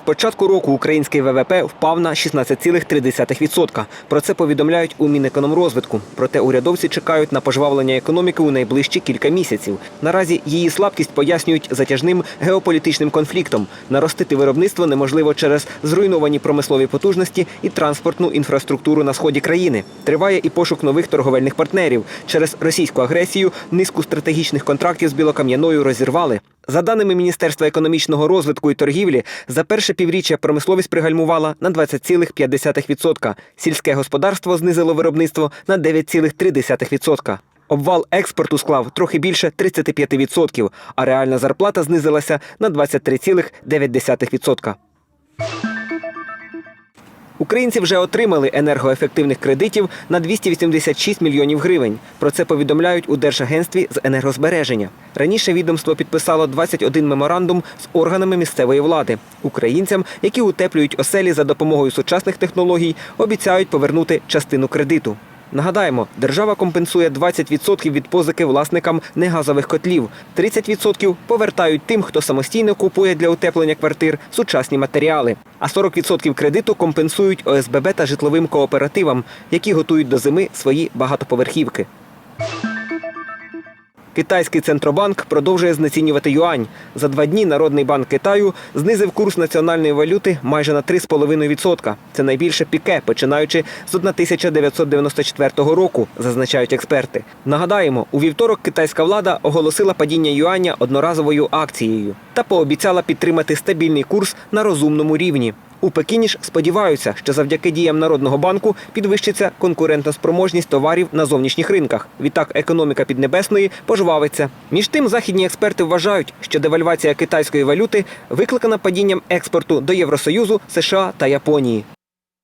З початку року український ВВП впав на 16,3%. Про це повідомляють у Мінекономрозвитку. Проте урядовці чекають на пожвавлення економіки у найближчі кілька місяців. Наразі її слабкість пояснюють затяжним геополітичним конфліктом. Наростити виробництво неможливо через зруйновані промислові потужності і транспортну інфраструктуру на сході країни. Триває і пошук нових торговельних партнерів. Через російську агресію низку стратегічних контрактів з білокам'яною розірвали. За даними Міністерства економічного розвитку і торгівлі, за перше півріччя промисловість пригальмувала на 20,5%. Сільське господарство знизило виробництво на 9,3%. Обвал експорту склав трохи більше 35%, а реальна зарплата знизилася на 23,9%. Українці вже отримали енергоефективних кредитів на 286 мільйонів гривень. Про це повідомляють у Держагентстві з енергозбереження. Раніше відомство підписало 21 меморандум з органами місцевої влади. Українцям, які утеплюють оселі за допомогою сучасних технологій, обіцяють повернути частину кредиту. Нагадаємо, держава компенсує 20% від позики власникам негазових котлів, 30% повертають тим, хто самостійно купує для утеплення квартир сучасні матеріали. А 40% кредиту компенсують ОСББ та житловим кооперативам, які готують до зими свої багатоповерхівки. Китайський центробанк продовжує знецінювати юань. За два дні Народний банк Китаю знизив курс національної валюти майже на 3,5%. Це найбільше піке, починаючи з 1994 року, зазначають експерти. Нагадаємо, у вівторок китайська влада оголосила падіння юаня одноразовою акцією та пообіцяла підтримати стабільний курс на розумному рівні. У Пекіні ж сподіваються, що завдяки діям Народного банку підвищиться конкурентоспроможність товарів на зовнішніх ринках. Відтак економіка Піднебесної пожвавиться. Між тим, західні експерти вважають, що девальвація китайської валюти викликана падінням експорту до Євросоюзу, США та Японії.